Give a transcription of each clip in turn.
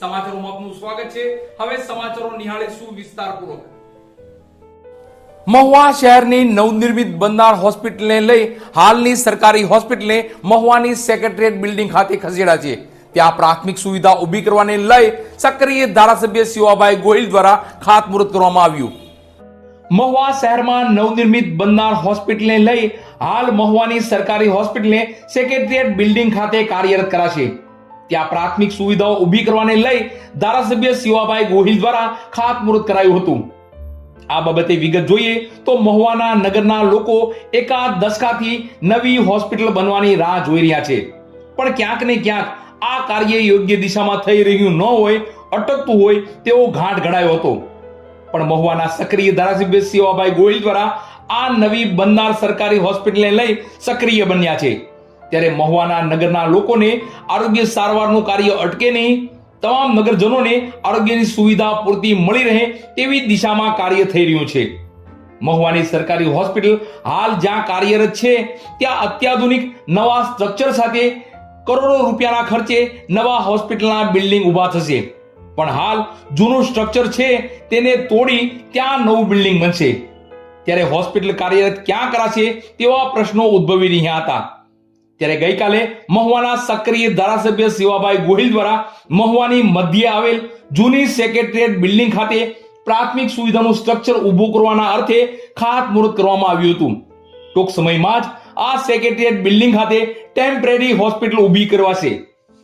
સમાચારોમાં આપનું સ્વાગત છે. હવે સમાચારો નિહાળીશું વિસ્તારપૂર્વક? મહુવા શહેરની નવનિર્મિત બંધાર હોસ્પિટલને લઈ હાલની સરકારી હોસ્પિટલને મહુવાની સેક્રેટરીએટ બિલ્ડિંગ ખાતે ખસેડા છે. ત્યાં પ્રાથમિક સુવિધા ઊભી કરવાને લઈ સક્રિય ધારાસભ્ય શિવાભાઈ ગોહિલ દ્વારા ખાતમુહૂર્ત કરવામાં આવ્યું. મહુવા શહેરમાં નવનિર્મિત બંધાર હોસ્પિટલને લઈ હાલ મહુવાની સરકારી હોસ્પિટલને સેક્રેટરીએટ બિલ્ડિંગ ખાતે કાર્યરત કરાશે. ત્યાં પ્રાથમિક સુવિધાઓ ઊભી કરવાને લઈ ધારાસભ્ય શિવાભાઈ ગોહિલ દ્વારા ખાતમુહૂર્ત કરાયું હતું. આ બાબતે વિગત જોઈએ તો મહુવાના નગરના લોકો એકાદ દશકાથી નવી હોસ્પિટલ બનવાની રાહ જોઈ રહ્યા છે. પણ ક્યાંક ને ક્યાંક આ કાર્ય યોગ્ય દિશામાં થઈ રહ્યું ન હોય, અટકતું હોય તેવો ઘાટ ઘડાયો હતો. પણ મહુવાના સક્રિય ધારાસભ્ય શિવાભાઈ ગોહિલ દ્વારા આ નવી બનનાર સરકારી હોસ્પિટલને લઈ સક્રિય બન્યા છે. ત્યારે મહુવાના નગરના લોકોને આરોગ્ય સારવારનું કાર્ય અટકે નહીં. તમામ નગરજનોને આરોગ્યની સુવિધા પૂરતી મળી રહે તેવી દિશામાં કાર્ય થઈ રહ્યું છે. મહુવાની સરકારી હોસ્પિટલ હાલ જ્યાં કાર્યરત છે, ત્યાં અત્યાધુનિક નવા સ્ટ્રક્ચર સાથે કરોડો રૂપિયાના ખર્ચે નવા હોસ્પિટલના બિલ્ડિંગ ઊભા થશે. પણ હાલ જૂનું સ્ટ્રક્ચર છે, તેને તોડી ત્યાં નવું બિલ્ડિંગ બનશે. ત્યારે હોસ્પિટલ કાર્યરત ક્યાં કરાશે તેવા પ્રશ્નો ઉદ્ભવી રહ્યા હતા. ત્યારે ગઈકાલે મહુવાના સક્રિય ધારાસભ્ય શિવાભાઈ ગોહિલ દ્વારા મહુવાની મધ્યે આવેલ જૂની સેક્રેટરીએટ બિલ્ડિંગ ખાતે પ્રાથમિક સુવિધાનું સ્ટ્રક્ચર ઊભું કરવાના અર્થે ખાતમુહૂર્ત કરવામાં આવ્યું હતું. ટૂંક સમયમાં જ આ સેક્રેટરીએટ બિલ્ડિંગ ખાતે ટેમ્પરરી હોસ્પિટલ ઊભી કરવાશે.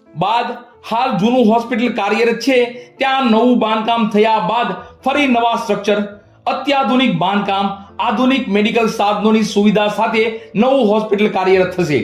બાદ હાલ જૂનું હોસ્પિટલ કાર્યરત છે, ત્યાં નવું બાંધકામ થયા બાદ ફરી નવા સ્ટ્રક્ચર, અત્યાધુનિક બાંધકામ, આધુનિક મેડિકલ સાધનોની સુવિધા સાથે નવું હોસ્પિટલ કાર્યરત થશે.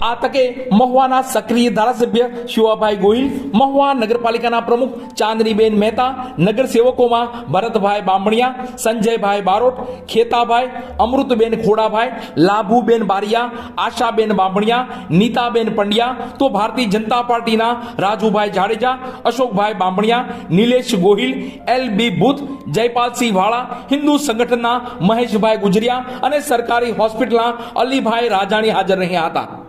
આ તકે મહુવાના સક્રિય ધારાસભ્ય શિવાભાઈ ગોહિલ મહુવા નગરપાલિકાના પ્રમુખ ચાંદનીબેન મહેતા નગર સેવકોમાં ભરતભાઈ બામણિયા સંજયભાઈ બારોટ ખેતાભાઈ અમૃતબેન ખોડાભાઈ લાભુબેન બારિયા આશાબેન બામણિયા નીતાબેન પંડ્યા તો ભારતીય જનતા પાર્ટીના Rajubhai Jadeja Ashokbhai Bamaniya Nilesh Gohil L B booth Jaypalsinh Vala, Hindu સંગઠનના મહેશભાઈ ગુજરિયા અને સરકારી હોસ્પિટલના અલીભાઈ રાજાણી હાજર રહ્યા હતા.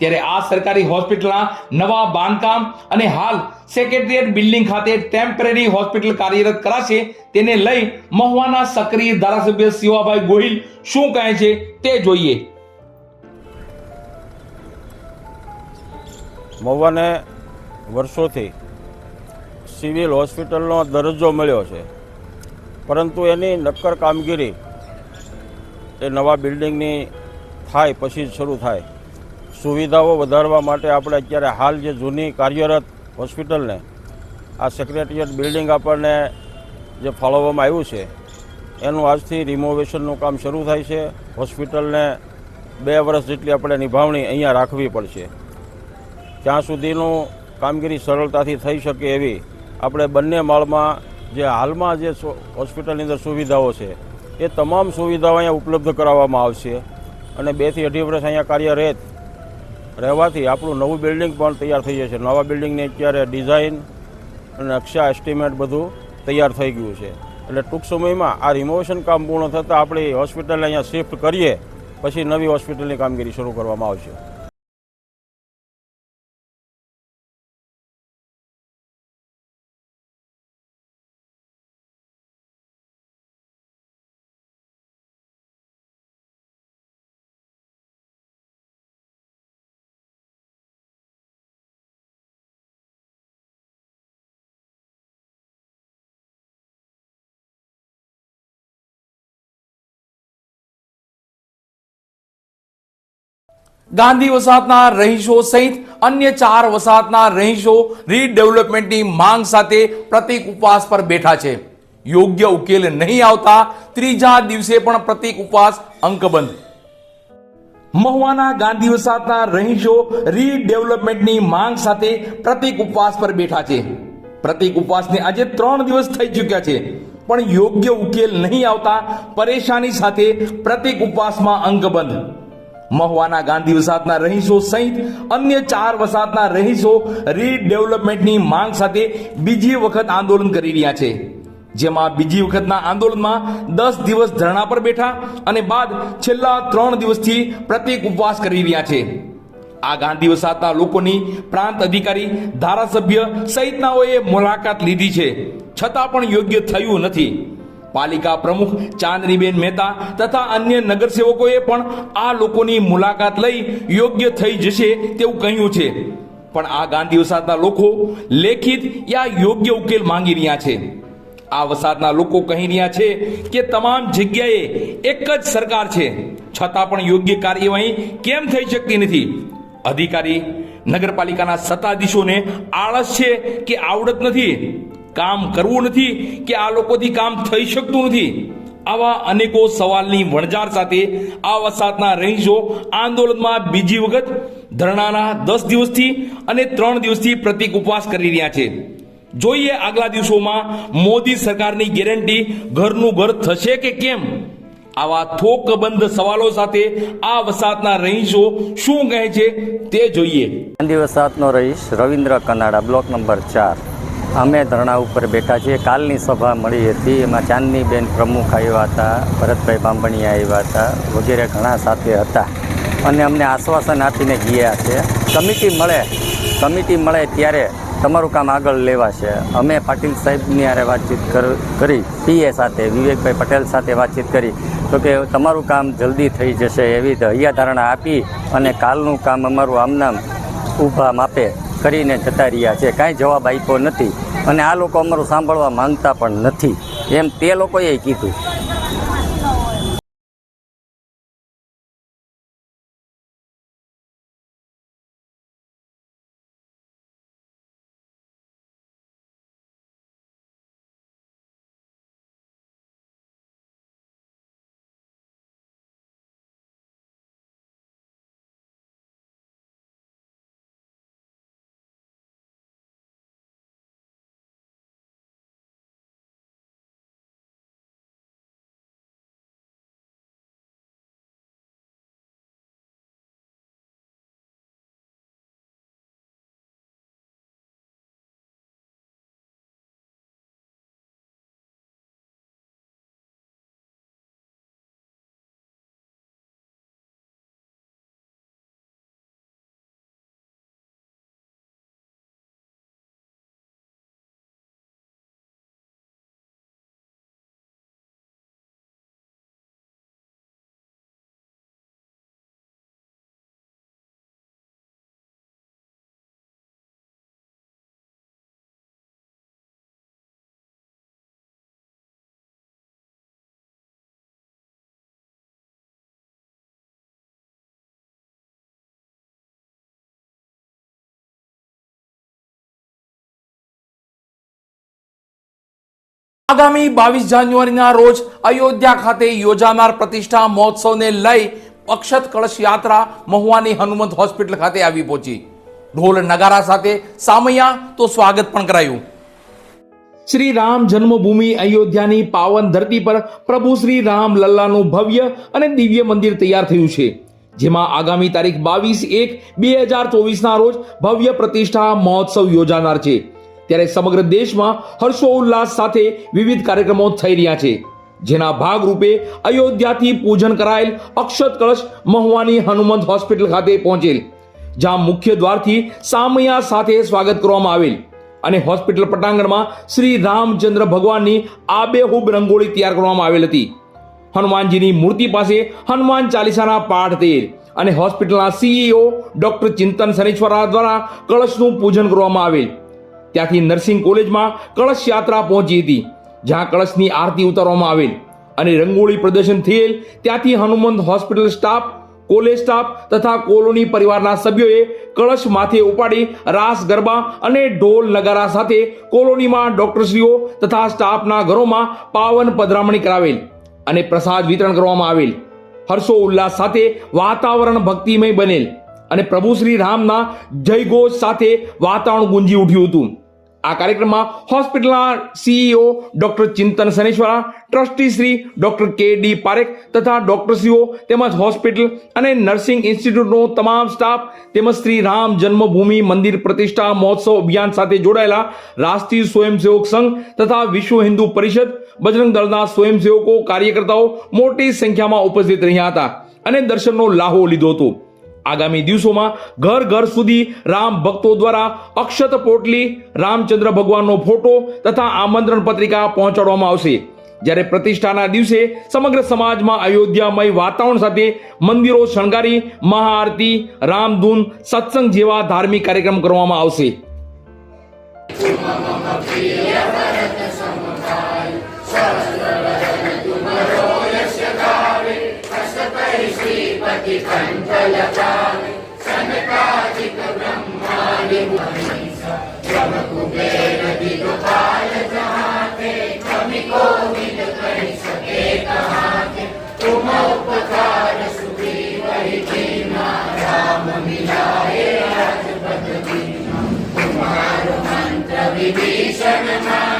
ત્યારે આ સરકારી હોસ્પિટલના નવા બાંધકામ અને હાલ સેક્રેટરીએટ બિલ્ડિંગ ખાતે ટેમ્પરરી હોસ્પિટલ કાર્યરત કરાશે તેને લઈ મહુવાના સક્રિય ધારાસભ્ય શિવાભાઈ ગોહિલ શું કહે છે તે જોઈએ. મહુવાને વર્ષોથી સિવિલ હોસ્પિટલનો દરજ્જો મળ્યો છે, પરંતુ એની નક્કર કામગીરી એ નવા બિલ્ડિંગની થાય, પછી શરૂ થાય. સુવિધાઓ વધારવા માટે આપણે અત્યારે હાલ જે જૂની કાર્યરત હોસ્પિટલને, આ સેક્રેટરીએટ બિલ્ડિંગ આપણને જે ફાળવવામાં આવ્યું છે, એનું આજથી રિમોવેશનનું કામ શરૂ થાય છે. હોસ્પિટલને બે વર્ષ જેટલી આપણે નિભાવણી અહીંયા રાખવી પડશે. ત્યાં સુધીનું કામગીરી સરળતાથી થઈ શકે એવી આપણે બંને માળમાં જે હાલમાં જે હોસ્પિટલની અંદર સુવિધાઓ છે, એ તમામ સુવિધાઓ અહીંયા ઉપલબ્ધ કરાવવામાં આવશે. અને બેથી અઢી વર્ષ અહીંયા કાર્યરત રહેવાથી આપણું નવું બિલ્ડિંગ પણ તૈયાર થઈ જશે. નવા બિલ્ડિંગની અત્યારે ડિઝાઇન અને નકશા એસ્ટિમેટ બધું તૈયાર થઈ ગયું છે. એટલે ટૂંક સમયમાં આ રિમોવેશન કામ પૂર્ણ થતાં આપણી હોસ્પિટલને અહીંયા શિફ્ટ કરીએ, પછી નવી હોસ્પિટલની કામગીરી શરૂ કરવામાં આવશે. ગાંધી વસાહતના રહીશો સહિત અન્ય ચાર વસાહતના રહીશો રીડેવલપમેન્ટની માંગ સાથે પ્રતિક ઉપવાસ પર બેઠા છે. યોગ્ય ઉકેલ નહીં આવતા ત્રીજા દિવસે પણ પ્રતિક ઉપવાસ અંકબંધ. મહુવાના ગાંધી વસાહતના રહીશો રીડેવલપમેન્ટની માંગ સાથે પ્રતિક ઉપવાસ પર બેઠા છે. પ્રતિક ઉપવાસને આજે ત્રણ દિવસ થઈ ચૂક્યા છે. પણ યોગ્ય ઉકેલ નહીં આવતા પરેશાની સાથે પ્રતિક ઉપવાસમાં અંકબંધ. મહુવાના ગાંધી વસાહતના રહીશો સહિત અન્ય ચાર વસાહતના રહીશો રીડેવલપમેન્ટની માંગ સાથે બીજી વખત આંદોલન કરી રહ્યા છે. જેમાં બીજી વખતના આંદોલનમાં દસ દિવસ ધરણા પર બેઠા અને બાદ છેલ્લા ત્રણ દિવસથી પ્રતિક ઉપવાસ કરી રહ્યા છે. આ ગાંધી વસાહતના લોકોની પ્રાંત અધિકારી, ધારાસભ્ય સહિતનાઓએ મુલાકાત લીધી છે. છતાં પણ યોગ્ય થયું નથી. પાલિકા પ્રમુખ ચાંદનીબેન મહેતા તથા અન્ય નગરસેવકોએ પણ આ લોકોની મુલાકાત લઈ યોગ્ય થઈ જશે તેવું કહ્યું છે. પણ આ ગાંધી વસાહતના લોકો લેખિત યા યોગ્ય ઉકેલ માંગી રહ્યા છે. આ વસાહતના લોકો કહી રહ્યા છે કે તમામ જગ્યાએ એક જ સરકાર છે. છતાં પણ યોગ્ય કાર્યવાહી કેમ થઈ શકતી નથી? અધિકારી નગરપાલિકાના સત્તાધીશોને આળસ છે કે આવડત નથી? કામ કરવું નથી કે આ લોકોથી કામ થઈ શકતું નથી. આવા અનેકો સવાલની વણઝાર સાથે આ વસાહતના રહીશો આંદોલનમાં બીજી વખત ધરણાના દસ દિવસથી અને ત્રણ દિવસથી પ્રતિક ઉપવાસ કરી રહ્યા છે. જોઈએ આગલા દિવસોમાં મોદી સરકારની ગેરંટી ઘરનું ઘર થશે કે કેમ? આવા થોકબંધ સવાલો સાથે આ વસાહતના રહીશો શું કહે છે તે જોઈએ. વસાતનો રહીશ રવિન્દ્ર કનાડા, બ્લોક નંબર ચાર. અમે ધરણા ઉપર બેઠા છીએ. કાલની સભા મળી હતી. એમાં ચાંદનીબેન પ્રમુખ આવ્યા હતા, ભરતભાઈ બાંભણિયા આવ્યા હતા વગેરે ઘણા સાથે હતા. અને અમને આશ્વાસન આપીને ગયા છે. કમિટી મળે કમિટી મળે ત્યારે તમારું કામ આગળ લેવાશે. અમે પાટીલ સાહેબની આરે વાતચીત કર- પીએ સાથે, વિવેકભાઈ પટેલ સાથે વાતચીત કરી. તો કે તમારું કામ જલ્દી થઈ જશે એવી હૈયા ધારણા આપી અને કાલનું કામ અમારું આમનામ ઊભા માપે. કરીને જતા રહ્યા છે. કાંઈ જવાબ આપ્યો નથી. અને આ લોકો અમારું સાંભળવા માંગતા પણ નથી. એમ તે લોકોએ કીધું. આગામી બાવીસ જાન્યુઆરીના રોજ અયોધ્યા ખાતે યોજાનાર પ્રતિષ્ઠા મહોત્સવને લઈ અક્ષત કળશ યાત્રા મહુવાની હનુમંત હોસ્પિટલ ખાતે આવી પહોંચી. ઢોલ નગારા સાથે સામૈયા, તો સ્વાગત પણ કરાયું. શ્રી રામ જન્મભૂમિ અયોધ્યાની પાવન ધરતી પર પ્રભુ શ્રી રામ લલ્લાનું ભવ્ય અને દિવ્ય મંદિર તૈયાર થયું છે, જેમાં આગામી તારીખ બાવીસ એક બે હજાર ચોવીસના રોજ ભવ્ય પ્રતિષ્ઠા મહોત્સવ યોજાનાર છે. ત્યારે સમગ્ર દેશમાં હર્ષોલ્લાસ સાથે વિવિધ કાર્યક્રમો થઈ રહ્યા છે. જેના ભાગરૂપે અયોધ્યાથી પૂજન કરાયેલ અક્ષત કળશ મહુવાની હનુમંત હોસ્પિટલ ખાતે પહોંચેલ, જ્યાં મુખ્ય દ્વારથી સામયા સાથે સ્વાગત કરવામાં આવેલ અને હોસ્પિટલ પટાંગણમાં શ્રી રામચંદ્ર ભગવાનની આબેહૂબ રંગોળી તૈયાર કરવામાં આવેલ હતી. હનુમાનજીની મૂર્તિ પાસે હનુમાન ચાલીસાના પાઠ થયેલ અને હોસ્પિટલના સીઈઓ ડોક્ટર ચિંતન શનેશ્વરા દ્વારા કળશનું પૂજન કરવામાં આવેલ. ત્યાંથી નર્સિંગ કોલેજમાં કળશ યાત્રા પહોંચી હતી, જ્યાં કળશની આરતી ઉતારવામાં આવેલ અને રંગોળી પ્રદર્શન થયેલ. ત્યાંથી Hanumant hospital staff, college staff તથા કોલોની પરિવારના સભ્યોએ કળશ માથે ઉપાડી રાસ, ગરબા અને ઢોલ નગારા સાથે કોલોનીમાં ડોક્ટરશ્રીઓ તથા સ્ટાફના ઘરોમાં પાવન પધરામણી કરાવેલ અને પ્રસાદ વિતરણ કરવામાં આવેલ. હર્ષો ઉલ્લાસ સાથે વાતાવરણ ભક્તિમય બનેલ અને પ્રભુ શ્રી રામના જયઘોષ સાથે વાતાવરણ ગુંજી ઉઠ્યું હતું. આ કાર્યક્રમમાં હોસ્પિટલના CEO doctor Chintan Saneshwara trustee Shri doctor K D Parekh તથા ડોક્ટરશ્રીઓ તેમજ હોસ્પિટલ અને નર્સિંગ ઇન્સ્ટિટ્યૂટનો તમામ સ્ટાફ તેમજ શ્રી રામ જન્મભૂમિ મંદિર પ્રતિષ્ઠા મહોત્સવ અભિયાન સાથે જોડાયેલા રાષ્ટ્રીય સ્વયંસેવક સંઘ તથા વિશ્વ હિન્દુ પરિષદ બજરંગ દળના સ્વયંસેવકો કાર્યકર્તાઓ મોટી સંખ્યામાં ઉપસ્થિત રહ્યા હતા અને દર્શનનો લાહો લીધો હતો. આગામી દિવસોમાં ઘર ઘર સુધી રામ ભક્તો દ્વારા અક્ષત પોટલી રામચંદ્ર ભગવાનનો ફોટો તથા આમંત્રણ પત્રિકા પહોંચાડવામાં આવશે. જ્યારે પ્રતિષ્ઠાના દિવસે સમગ્ર સમાજમાં અયોધ્યામય વાતાવરણ સાથે મંદિરો શણગારી, મહાઆરતી, રામધૂન, સત્સંગ જેવા ધાર્મિક કાર્યક્રમ કરવામાં આવશે. ज्योति कञ्जलता सनकादिक ब्रह्माणि क्रम कुबेर दिगपाल जहाते कमिको विद कहि सके कहाते तुम उपकार सुग्रीव दीना राम मिलाए राजपद दीना तुम्हारो मंत्र विभीषण मान